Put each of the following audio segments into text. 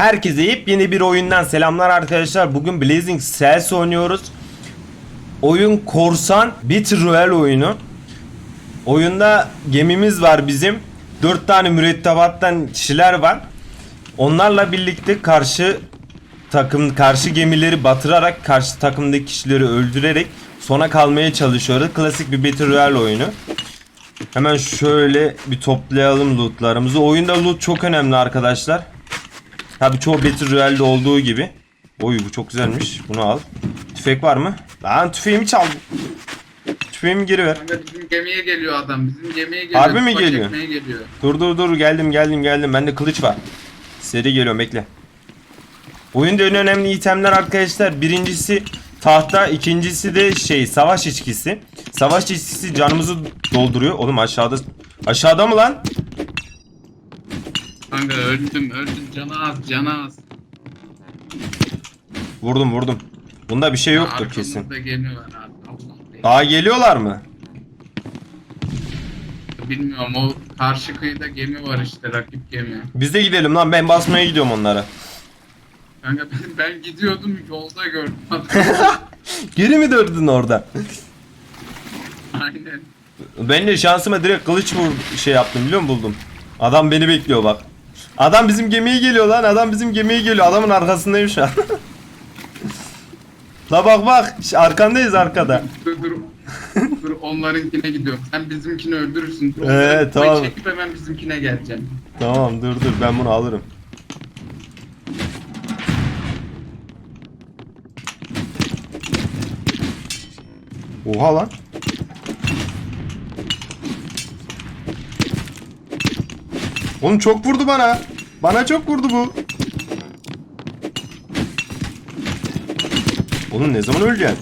Herkese yepyeni bir oyundan selamlar arkadaşlar. Bugün Blazing Cells oynuyoruz. Oyun korsan Battle Royale oyunu. Oyunda gemimiz var bizim. 4 tane mürettebattan kişiler var. Onlarla birlikte karşı takım karşı gemileri batırarak karşı takımdaki kişileri öldürerek sona kalmaya çalışıyoruz. Klasik bir Battle Royale oyunu. Hemen şöyle bir toplayalım lootlarımızı. Oyunda loot çok önemli arkadaşlar. Tabi çoğu Battle Royale'de olduğu gibi. Oy bu çok güzelmiş. Bunu al. Tüfek var mı? Lan tüfeğimi çaldın. Tüfeğimi geri ver. Kanka bizim gemiye geliyor adam. Bizim gemiye geliyor. Harbi mi Kupa geliyor? çekmeye geliyor. Dur dur dur geldim geldim geldim. Bende kılıç var. Seri geliyorum bekle. Oyunda en önemli itemler arkadaşlar. Birincisi tahta, ikincisi de şey savaş içkisi. Savaş içkisi canımızı dolduruyor. Oğlum aşağıda aşağıda mı lan? Kanka öldüm öldüm. Canı az canı az. Vurdum vurdum. Bunda bir şey yoktur Arkamızda kesin. gemi var abi. Allah Daha geliyorlar mı? Bilmiyorum o karşı kıyıda gemi var işte rakip gemi. Biz de gidelim lan ben basmaya gidiyorum onlara. Kanka ben, ben gidiyordum yolda gördüm adamı. Geri mi döndün orada? Aynen. Ben de şansıma direkt kılıç vur şey yaptım biliyor musun buldum. Adam beni bekliyor bak. Adam bizim gemiye geliyor lan. Adam bizim gemiye geliyor. Adamın arkasındayım şu an. La bak bak. Arkandayız arkada. Dur dur. dur onlarınkine gidiyorum. Sen bizimkini öldürürsün. Dur, kupayı tamam. Çekip hemen bizimkine geleceğim. Tamam dur dur ben bunu alırım. Oha lan. Oğlum çok vurdu bana. Bana çok vurdu bu. Oğlum ne zaman öleceksin?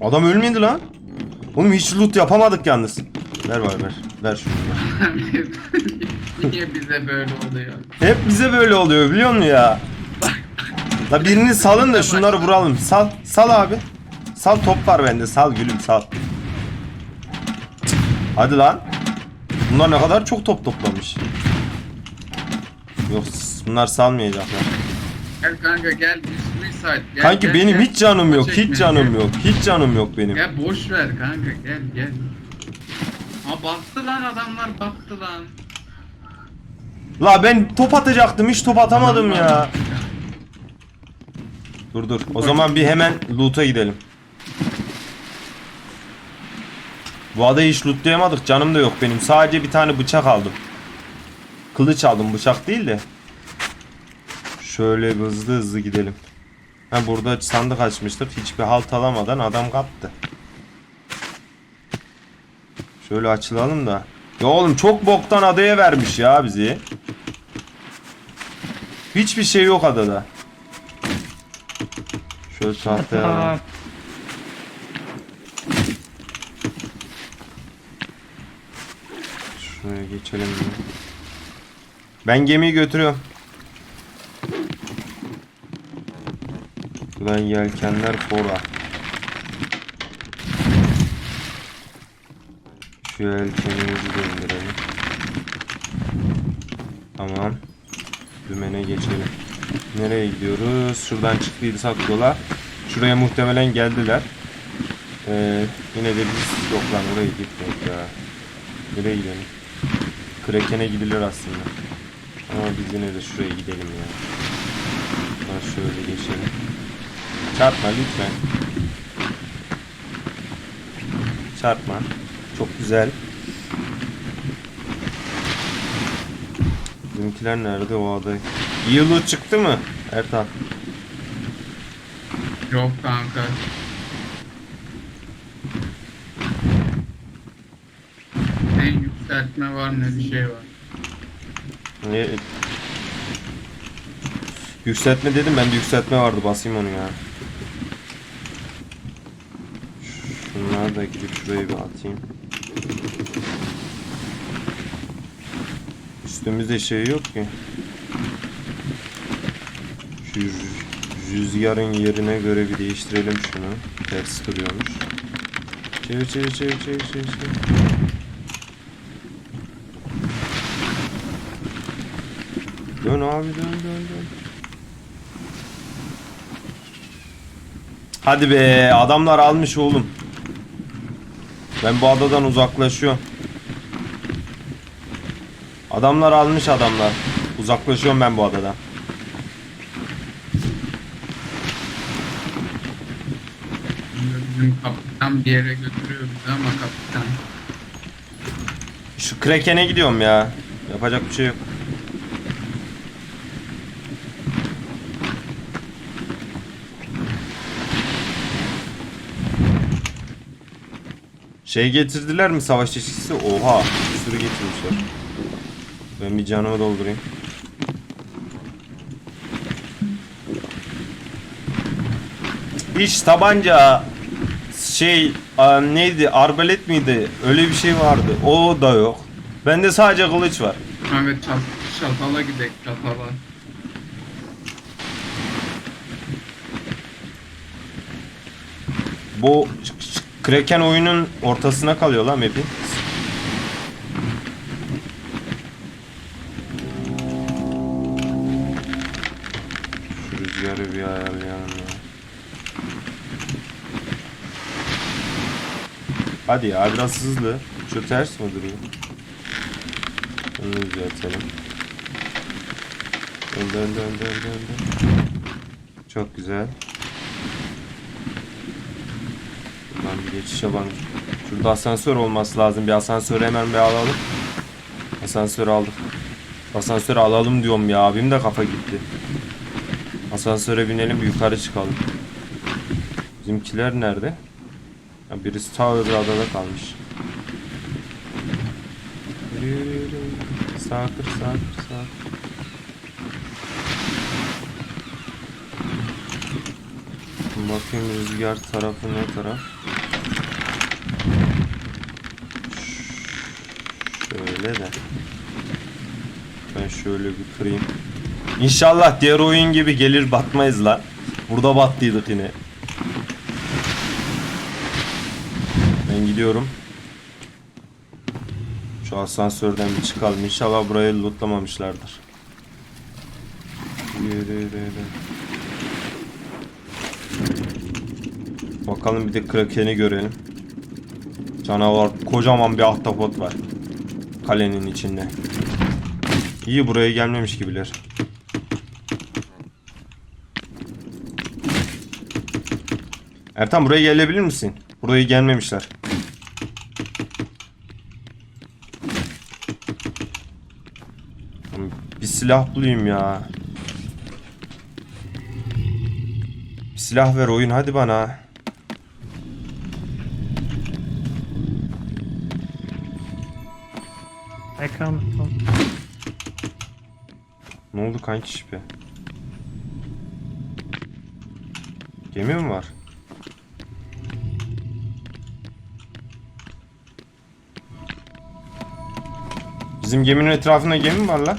Adam ölmedi lan. Oğlum hiç loot yapamadık yalnız. Ver var ver. Ver şunu. ver. Niye bize böyle oluyor? Hep bize böyle oluyor biliyor musun ya? La birini salın da şunları vuralım. Sal. Sal abi. Sal top var bende. Sal gülüm sal. Hadi lan. Bunlar ne kadar çok top toplamış. Yok bunlar salmayacaklar. Gel kanka gel suicide. Gel, Kanki gel, benim gel. hiç canım yok. Hiç canım gel. yok. Hiç canım yok benim. Gel boş ver kanka gel gel. Ha baktı lan adamlar baktı lan. La ben top atacaktım. Hiç top atamadım ya. Dur dur. O zaman bir hemen loot'a gidelim. Bu adayı hiç lootlayamadık. Canım da yok benim. Sadece bir tane bıçak aldım. Kılıç aldım. Bıçak değil de. Şöyle hızlı hızlı gidelim. Ha burada sandık açmıştık. Hiçbir halt alamadan adam kaptı. Şöyle açılalım da. Ya oğlum çok boktan adaya vermiş ya bizi. Hiçbir şey yok adada. Şöyle tahtaya. Şuraya geçelim. Ben gemiyi götürüyorum. Buradan yelkenler fora. Şu yelkenimizi de indirelim. Tamam. Dümene geçelim. Nereye gidiyoruz? Şuradan çıktıysak yola. Şuraya muhtemelen geldiler. Ee, yine de biz yok lan oraya gitmedik ya. Nereye gidelim? Kraken'e gidilir aslında. Ama biz yine de şuraya gidelim ya. Şuradan şöyle geçelim. Çarpma lütfen. Çarpma. Çok güzel. Bizimkiler nerede o aday? Yılı çıktı mı? Ertan. Yok kanka. Ne yükseltme var ne bir şey var. Ne? Yükseltme dedim ben de yükseltme vardı basayım onu ya. Şunları da gidip şuraya bir atayım. Üstümüzde şey yok ki. Şu rü- rüzgarın yerine göre bir değiştirelim şunu. Ters duruyormuş. Çevir çevir çevir çevir çevir. çevir. Dön abi dön dön dön. Hadi be adamlar almış oğlum. Ben bu adadan uzaklaşıyorum. Adamlar almış adamlar. Uzaklaşıyorum ben bu adadan. Bizim kapitan bir yere götürüyor bizi ama kapitan. Şu Kraken'e gidiyorum ya. Yapacak bir şey yok. Şey getirdiler mi savaş çeşitsi? Oha, bir sürü getirmişler. Ben bir canımı doldurayım. Hiç tabanca şey a, neydi arbalet miydi öyle bir şey vardı o da yok bende sadece kılıç var çat, çatala gidek çatala. bu Kraken oyunun ortasına kalıyor lan map'in şu rüzgarı bir ayarlayalım ya. Hadi ya biraz hızlı. Şu ters mi duruyor? Bunu düzeltelim. Dön dön dön dön dön. Çok güzel Buradan bir geçiş yapalım. Şurada asansör olması lazım. Bir asansörü hemen bir alalım. Asansörü aldık. Asansörü alalım diyorum ya. Abim de kafa gitti. Asansöre binelim bir yukarı çıkalım. Bizimkiler nerede? Ha, birisi ta öbür adada kalmış. Yürü, yürü, yürü. Sağ kır, sağ kır, sağ kır. Bakayım rüzgar tarafı ne taraf? Şöyle de. Ben şöyle bir kırayım. İnşallah diğer oyun gibi gelir batmayız lan. Burada battıydık yine. Ben gidiyorum. Şu asansörden bir çıkalım. İnşallah burayı lootlamamışlardır. Yürü yürü yürü. Bakalım bir de Kraken'i görelim. Canavar kocaman bir ahtapot var. Kalenin içinde. İyi buraya gelmemiş gibiler. Ertan buraya gelebilir misin? Buraya gelmemişler. Bir silah bulayım ya. Bir silah ver oyun hadi bana. Ekran. Ne oldu kanki şipi? Gemi mi var? Bizim geminin etrafında gemi mi var lan?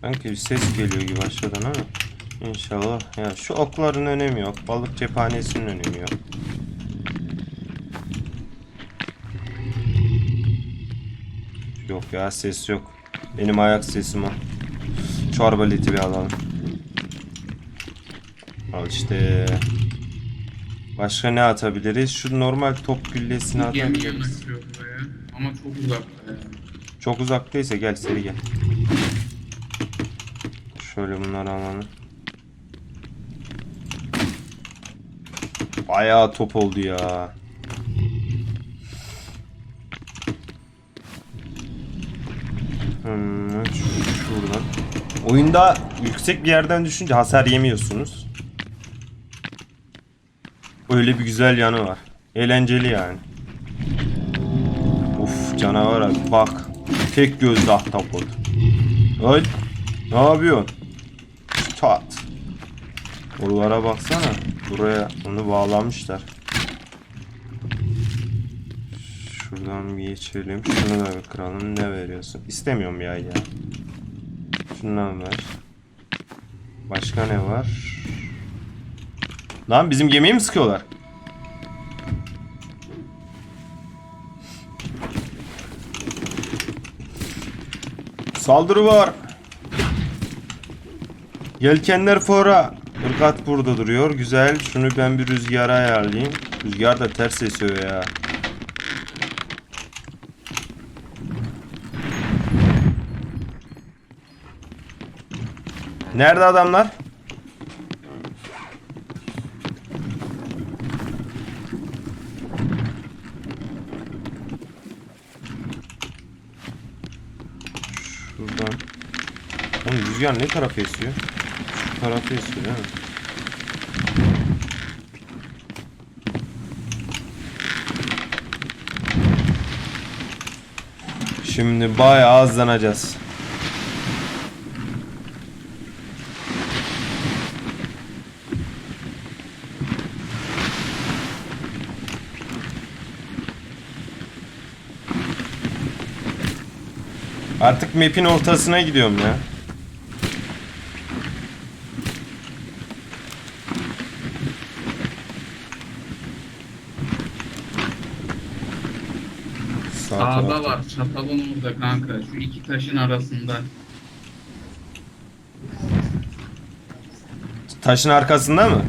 Sanki bir ses geliyor gibi aşağıdan ama İnşallah. Ya şu okların önemi yok. Balık cephanesinin önemi yok. Yok ya ses yok. Benim ayak sesim o. Şu arbaleti bir alalım. Al işte. Başka ne atabiliriz? Şu normal top güllesini atabiliriz. Ama çok uzakta ya. Çok uzaktaysa gel seri gel. Şöyle bunları alalım. Bayağı top oldu ya. Hmm, şu- şuradan. Oyunda yüksek bir yerden düşünce hasar yemiyorsunuz. Öyle bir güzel yanı var. Eğlenceli yani. Uf canavara bak. Tek gözlü ahtapot. Ay. Ne yapıyorsun? Çat. Oralara baksana. Buraya onu bağlamışlar. Şuradan bir geçelim. Şunu da bir kıralım. Ne veriyorsun? İstemiyorum ya ya. Şundan ver. Başka ne var? Lan bizim gemiyi mi sıkıyorlar? Saldırı var. Yelkenler fora. Irgat burada duruyor. Güzel. Şunu ben bir rüzgara ayarlayayım. Rüzgar da ters esiyor ya. Nerede adamlar? Şuradan. Oğlum rüzgar ne tarafa esiyor? Şu tarafa esiyor değil mi? Şimdi bayağı azlanacağız. Artık map'in ortasına gidiyorum ya. Sağ Sağda tarafta. var. Çatalın orada kanka. Şu iki taşın arasında. Taşın arkasında mı?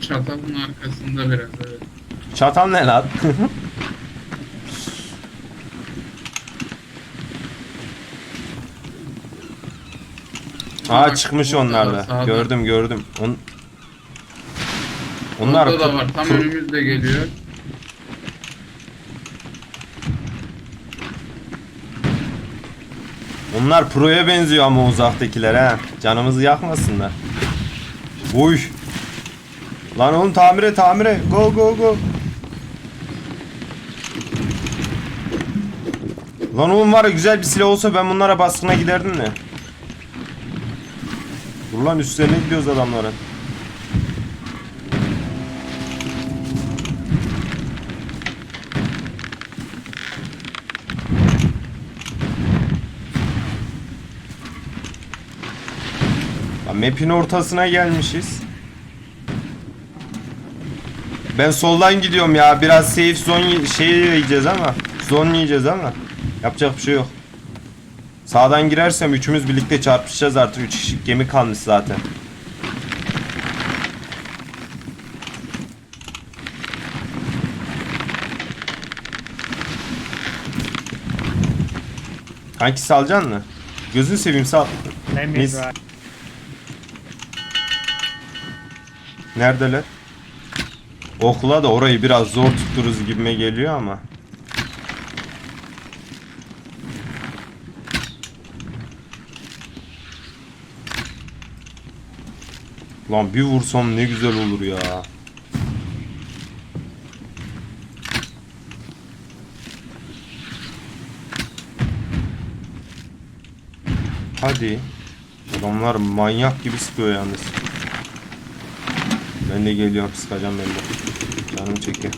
Çatalın arkasında biraz evet. Çatal ne lan? Aa Bak, çıkmış var, da. sağda. Gördüm gördüm. On... Onlar Orada da var. Tam önümüzde geliyor. Onlar pro'ya benziyor ama uzaktakiler ha. Canımızı yakmasınlar. Uy. Lan oğlum tamire tamire. Go go go. Lan oğlum var ya güzel bir silah olsa ben bunlara baskına giderdim de. Dur lan üstlerine gidiyoruz adamların. Map'in ortasına gelmişiz. Ben soldan gidiyorum ya. Biraz safe zone şey yiyeceğiz ama. Zone yiyeceğiz ama. Yapacak bir şey yok. Sağdan girersem üçümüz birlikte çarpışacağız artık. Üç kişi gemi kalmış zaten. Kanki salacaksın mı? Gözünü seveyim sal. Let Neredeler? Okula da orayı biraz zor tuttururuz gibime geliyor ama. Lan bir vursam ne güzel olur ya. Hadi. Adamlar manyak gibi sıkıyor yalnız. Ben de geliyorum sıkacağım ben de. Canım çekiyor.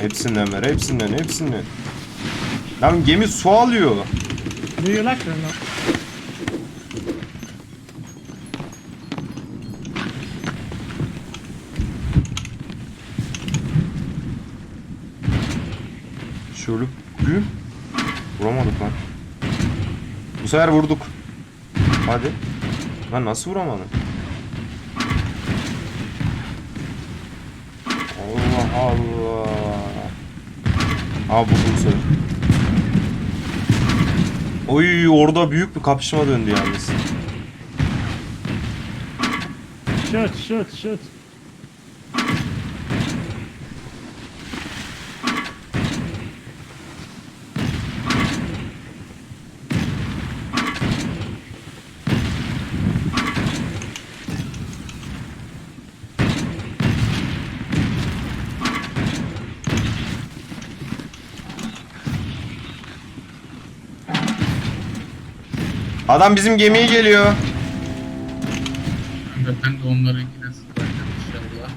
Hepsinden ver hepsinden hepsinden. Lan gemi su alıyor. Do you like not? Şöyle bir Vuramadık lan. Bu sefer vurduk. Hadi. Lan nasıl vuramadın? Allah Allah. Aa bu bu sefer. Oy orada büyük bir kapışma döndü yalnız. Shoot, shoot, shoot. Adam bizim gemiye geliyor. Ben de onlarınkine zıplayacağım inşallah.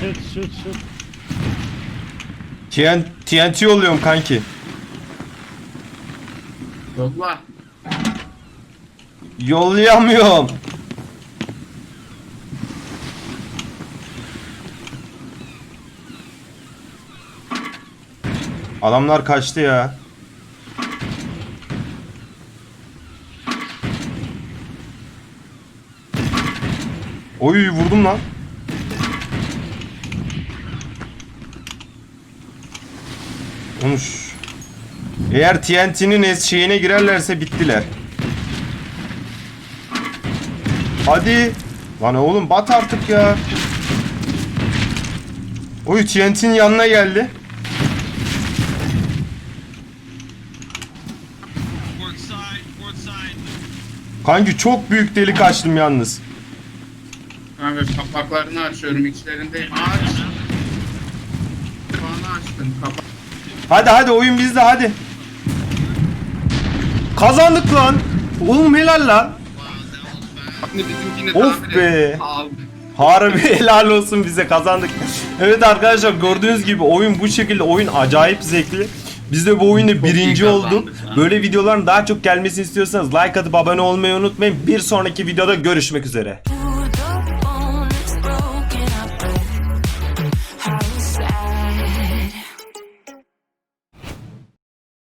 Şut şut şut. TN TNT yolluyorum kanki. Yolla. Yollayamıyorum. Adamlar kaçtı ya. Oy vurdum lan. Konuş. Eğer TNT'nin şeyine girerlerse bittiler. Hadi. Lan oğlum bat artık ya. Oy TNT'nin yanına geldi. Kanki çok büyük delik açtım yalnız. Kanka kapaklarını açıyorum içlerinde. Aç. Kapağını açtım. Kapak. Hadi hadi oyun bizde hadi. Kazandık lan. Oğlum helal lan. Bizimkini Of tamir be. et. Al. Harbi helal olsun bize kazandık. Evet arkadaşlar gördüğünüz gibi oyun bu şekilde oyun acayip zevkli. Biz de bu oyunda birinci olduk. kazandık ha. Böyle videoların daha çok gelmesini istiyorsanız like atıp abone olmayı unutmayın. Bir sonraki videoda görüşmek üzere.